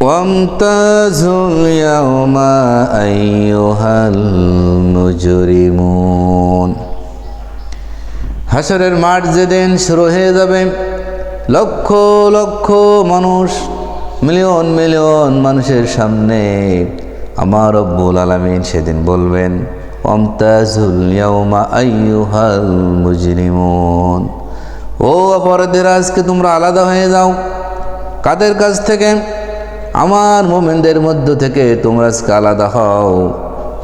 وامتازوا اليوم أيها المجرمون হাসরের মাঠ যেদিন শুরু হয়ে যাবে লক্ষ লক্ষ মানুষ মিলিয়ন মিলিয়ন মানুষের সামনে আমার রব্বুল আলমিন সেদিন বলবেন অমতাজুল ইয়াউমা আইয়ুহাল মুজরিমুন ও অপরাধীরা আজকে তোমরা আলাদা হয়ে যাও কাদের কাছ থেকে আমার মোমেনদের মধ্য থেকে তোমরা আজকে আলাদা হও।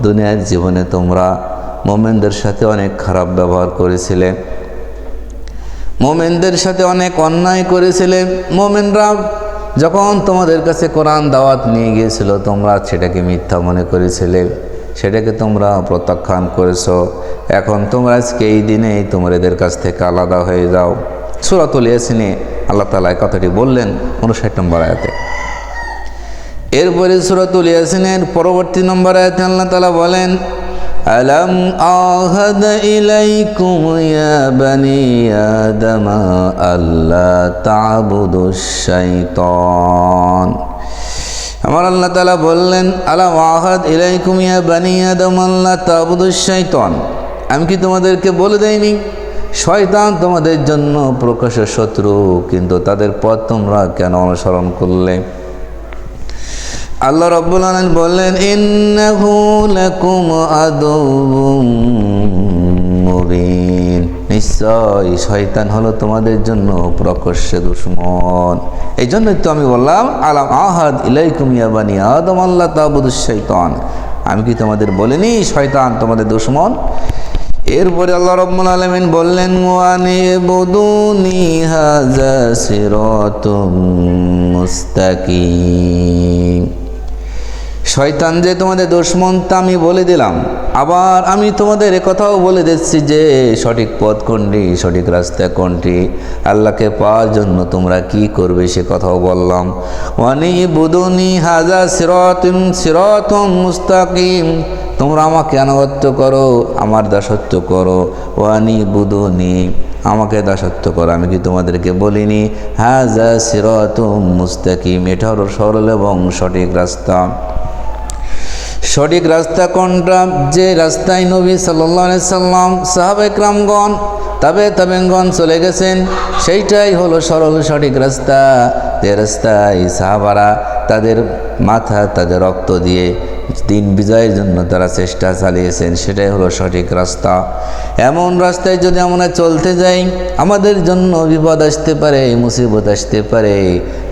দুনিয়ার জীবনে তোমরা মোমেনদের সাথে অনেক খারাপ ব্যবহার করেছিলে। মোমেনদের সাথে অনেক অন্যায় করেছিলে। মোমেনরা যখন তোমাদের কাছে কোরআন দাওয়াত নিয়ে গিয়েছিল, তোমরা সেটাকে মিথ্যা মনে করেছিলে। সেটাকে তোমরা প্রত্যাখ্যান করেছ। এখন তোমরা আজকে এই দিনেই তোমরা এদের কাছ থেকে আলাদা হয়ে যাও। সুরাতুল ইয়াসিনে আল্লাহ তালা কথাটি বললেন উনষাট নম্বর আয়াতে। এরপরে সুরাতুল ইয়াসিনের পরবর্তী নম্বর আয়াতে আল্লাহ তালা বলেন, আলম আহদ ইলাইকুম ইয়া বানি আদম আল্লাহ শাইতান আমার আল্লাহ তালা বললেন, আলাম আহাদ ইলাইকুম ইয়া বানি আদম আল্লাহ তাবুদু শাইতান আমি কি তোমাদেরকে বলে দেইনি? শয়তান তোমাদের জন্য প্রকাশ্য শত্রু, কিন্তু তাদের পথ তোমরা কেন অনুসরণ করলে? আল্লাহ রব্বুল আলম বললেন, ইন্নাহু লাকুম মুবিন। নিশ্চয় শয়তান হলো তোমাদের জন্য প্রকর্ষে দুশ্মন। এই জন্যই তো আমি বললাম, আলাম আহাদ ইলাইকুম ইয়া বানি আদম আল্লাহ তাবুদুস শৈতান আমি কি তোমাদের বলিনি শয়তান তোমাদের দুশ্মন? এরপরে আল্লাহ রব্বুল আলমিন বললেন, ওয়ানি বুদুনি হাজা সিরাতুম মুস্তাকিম। শয়তান যে তোমাদের দুশ্মন তা আমি বলে দিলাম। আবার আমি তোমাদের কথাও বলে দিচ্ছি যে, সঠিক পথ কোনটি, সঠিক রাস্তা কোনটি, আল্লাহকে পাওয়ার জন্য তোমরা কি করবে সে কথাও বললাম। ওয়ানি বুদুনি হাজা সিরতম সিরতম মুস্তাকিম, তোমরা আমাকে আনুগত্য করো, আমার দাসত্ব করো। ওয়ানি বুদুনি আমাকে দাসত্ব করো, আমি কি তোমাদেরকে বলিনি? হাজা সিরতম মুস্তাকিম, এটা হলো সরল এবং সঠিক রাস্তা। সঠিক রাস্তা কোনটা? যে রাস্তায় নবী সাল্লি সাল্লাম সাহাবেক রামগণ তবে তাবেঙ্গন চলে গেছেন, সেইটাই হলো সরল সঠিক রাস্তা। যে রাস্তায় সাহাবারা তাদের মাথা, তাদের রক্ত দিয়ে দিন বিজয়ের জন্য তারা চেষ্টা চালিয়েছেন, সেটাই হলো সঠিক রাস্তা। এমন রাস্তায় যদি আমরা চলতে যাই, আমাদের জন্য বিপদ আসতে পারে, মুসিবত আসতে পারে।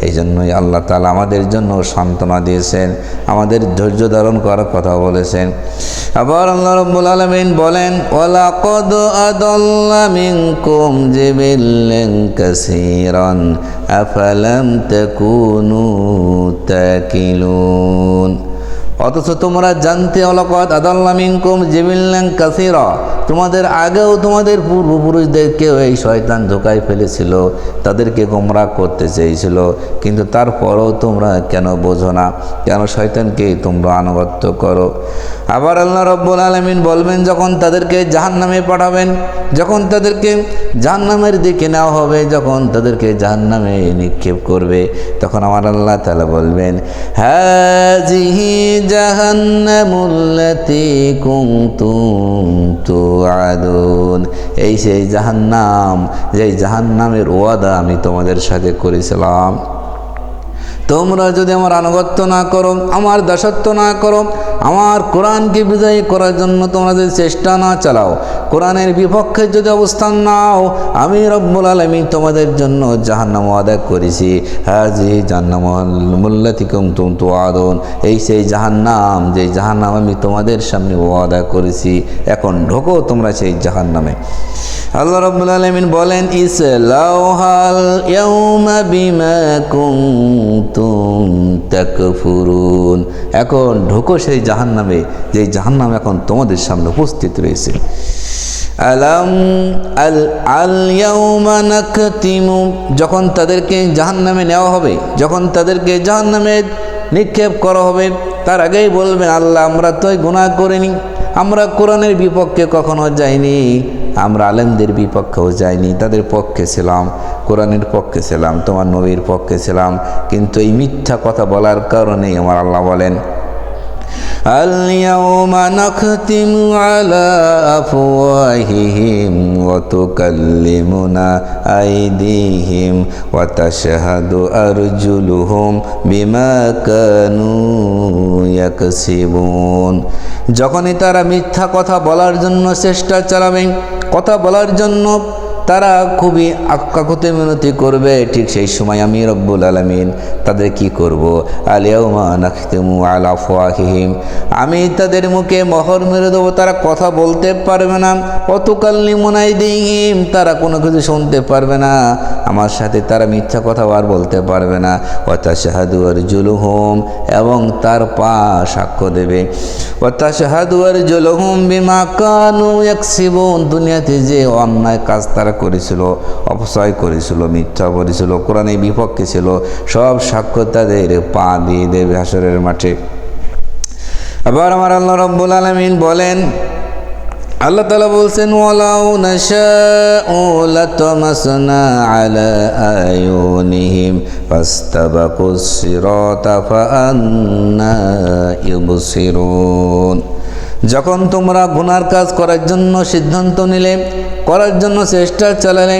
এই জন্যই আল্লাহ তালা আমাদের জন্য সান্ত্বনা দিয়েছেন, আমাদের ধৈর্য ধারণ করার কথা বলেছেন। আবার আল্লাহ রব্বুল আলমিন বলেন ওলা কদ আদল্লা মিনকুম জিবিল্লেন কাসিরন, আফালাম তাকুনু তাকিলুন? অথচ তোমরা জানতে অলকত আদাল্লামিনকুম জিবিল্লাং কাসিরা। তোমাদের আগেও তোমাদের পূর্বপুরুষদেরকেও এই শয়তান ধোকায় ফেলেছিল, তাদেরকে গোমরা করতে চেয়েছিল, কিন্তু তারপরও তোমরা কেন বোঝো না? কেন শয়তানকে তোমরা আনুগত্য করো? আবার আল্লাহ রব্বুল আলমিন বলবেন, যখন তাদেরকে জাহান নামে পাঠাবেন, যখন তাদেরকে জাহান নামের দিকে নেওয়া হবে, যখন তাদেরকে জাহান নামে নিক্ষেপ করবে, তখন আমার আল্লাহ তালা বলবেন হ্যাঁ এই সেই জাহান্নাম, যেই জাহান্নামের ওয়াদা আমি তোমাদের সাথে করেছিলাম। তোমরা যদি আমার আনুগত্য না করো, আমার দাসত্ব না করো আমার কোরআনকে বিজয়ী করার জন্য তোমরা যদি চেষ্টা না চালাও, কোরআনের বিপক্ষে যদি অবস্থান নাও, আমি রব্বুল আলমী তোমাদের জন্য জাহান্নাম আদায় করেছি। হাজি জাহান্নাম মুল্লাতিকুম তুম তো আদন এই সেই জাহান্নাম যে জাহান্নাম আমি তোমাদের সামনে ওয়াদা করেছি, এখন ঢোকো তোমরা সেই জাহান্নামে। আল্লাহ রব্বুল আলমিন বলেন কুনতুম তাকফুরুন। এখন ঢোকো সেই জাহান্নামে যে জাহান্নাম এখন তোমাদের সামনে উপস্থিত রয়েছে। আলাম আল আল যখন তাদেরকে জাহান্নামে নেওয়া হবে, যখন তাদেরকে জাহান্নামে নিক্ষেপ করা হবে, তার আগেই বলবেন, আল্লাহ, আমরা তো গুনাহ করিনি, আমরা কোরআনের বিপক্ষে কখনো যাইনি, আমরা আলেমদের বিপক্ষেও যাইনি, তাদের পক্ষে ছিলাম, কোরআনের পক্ষে ছিলাম, তোমার নবীর পক্ষে ছিলাম, কিন্তু এই মিথ্যা কথা বলার কারণেই আমার আল্লাহ বলেন اليوم نختم على أفواههم وتكلمنا أيديهم وتشهد أرجلهم بما كانوا يكسبون যখনই তারা মিথ্যা কথা বলার জন্য চেষ্টা চালাবে কথা বলার জন্য তারা খুবই আকাকুতে মিনতি করবে, ঠিক সেই সময় আমি রব্বুল আলমিন তাদের কি করব? আলিয়াউমা নাখিতেমু আলা ফাহিম আমি তাদের মুখে মহর মেরে দেবো, তারা কথা বলতে পারবে না। অতকাল মোনাই দিহিম তারা কোনো কিছু শুনতে পারবে না। আমার সাথে তারা মিথ্যা কথা আর বলতে পারবে না। অতা শাহাদু আর জুলুহম এবং তার পা সাক্ষ্য দেবে। অতা শাহাদু আর জুলুহম বিমা কানু এক একসিবন দুনিয়াতে যে অন্যায় কাজ তারা করেছিল, অপচয় করেছিল, মিথ্যা করেছিল কোরআনের বিপক্ষে ছিল, সব সাক্ষ্য তাদের পা দিয়ে দেবে হাসরের মাঠে। আবার আমার আল্লাহ রব্বুল আলমিন বলেন আল্লাহ তালা বলছেন ওয়ালাউ নাশাউ লাতামাসনা আলা আয়ুনিহিম ফাস্তাবাকুস সিরাতা ফাআন্না ইউবসিরুন যখন তোমরা গুনার কাজ করার জন্য সিদ্ধান্ত নিলে, করার জন্য চেষ্টা চালালে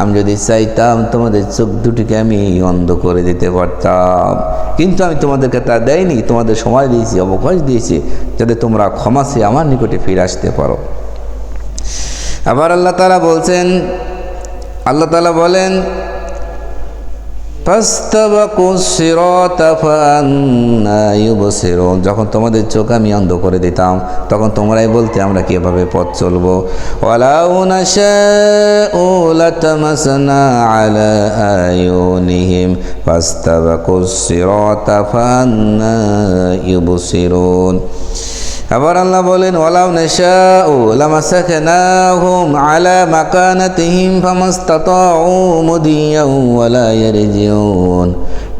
আমি যদি চাইতাম তোমাদের চোখ দুটিকে আমি অন্ধ করে দিতে পারতাম। কিন্তু আমি তোমাদেরকে তা দেয়নি, তোমাদের সময় দিয়েছি, অবকাশ দিয়েছি, যাতে তোমরা ক্ষমাসে আমার নিকটে ফিরে আসতে পারো। আবার আল্লাহ তালা বলছেন, আল্লাহ তালা বলেন ফাস্তাবাকু সিরাতা ফান্না ইউবসিরুন যখন তোমাদের চোখ আমি অন্ধ করে দিতাম, তখন তোমরাই বলতে আমরা কীভাবে পথ চলবো? ওয়ালাউ নাশাউ লাতামাসনা আলা আয়ুনিহিম। ফাস্তাবাকু সিরাতা আবার আল্লাহ বলেন ওয়ালাউ নাশাউ লামাসাকনাহুম আলা মাকানাতিহিম ফামাস্তাতাউ মুদিয়াউ ওয়ালা ইয়ারজিউন।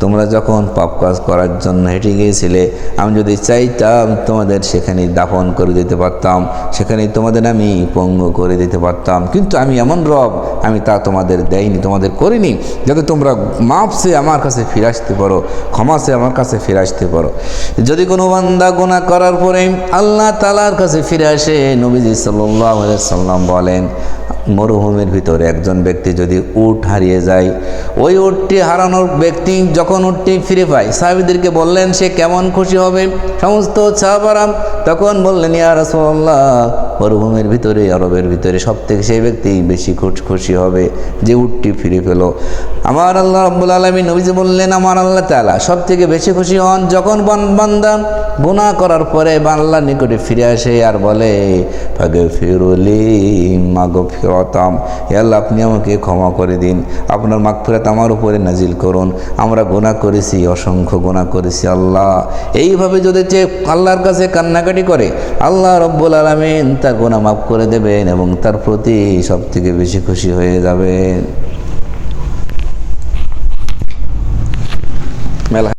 তোমরা যখন পাপ কাজ করার জন্য হেঁটে গিয়েছিলে, আমি যদি চাইতাম তোমাদের সেখানে দাফন করে দিতে পারতাম, সেখানে তোমাদের আমি পঙ্গ করে দিতে পারতাম। কিন্তু আমি এমন রব, আমি তা তোমাদের দেয়নি তোমাদের করিনি। যাতে তোমরা মাপসে আমার কাছে ফিরে আসতে পারো ক্ষমাসে আমার কাছে ফিরে আসতে পারো। যদি কোনো বান্দা গোনা করার পরে আল্লাহ তালার কাছে ফিরে আসে, নবীজি সাল্লাম বলেন মরুভূমির ভিতরে একজন ব্যক্তি যদি উট হারিয়ে যায়, ওই উটটি হারানোর ব্যক্তি যখন উটটি ফিরে পায়, সাহাবিদেরকে বললেন, সে কেমন খুশি হবে? সমস্ত সাহাবারাম তখন বললেন, ইয়া রাসূলুল্লাহ মরুভূমির ভিতরে, আরবের ভিতরে সব থেকে সেই ব্যক্তি বেশি খুশ- হবে যে উটটি ফিরে পেল। আমার আল্লাহ রব্বুল আলমী নবীজি বললেন, আমার আল্লাহ তালা সব থেকে বেশি খুশি হন যখন বান- বান্দা গুনাহ করার পরে বাংলার নিকটে ফিরে আসে আর বলে ফাগে ফিরুলি মাগো ফিরতাম আল্লাহ, আপনি আমাকে ক্ষমা করে দিন। আপনার মাগফিরাত আমার উপরে নাজিল করুন। আমরা গুনাহ করেছি, অসংখ্য গুনাহ করেছি, আল্লাহ। এইভাবে যদি যে আল্লাহর কাছে কান্নাকাটি করে, আল্লাহ রব্বুল আলমিন তার গোনা মাফ করে দেবেন এবং তার প্রতি সব থেকে বেশি খুশি হয়ে যাবেন। মেলা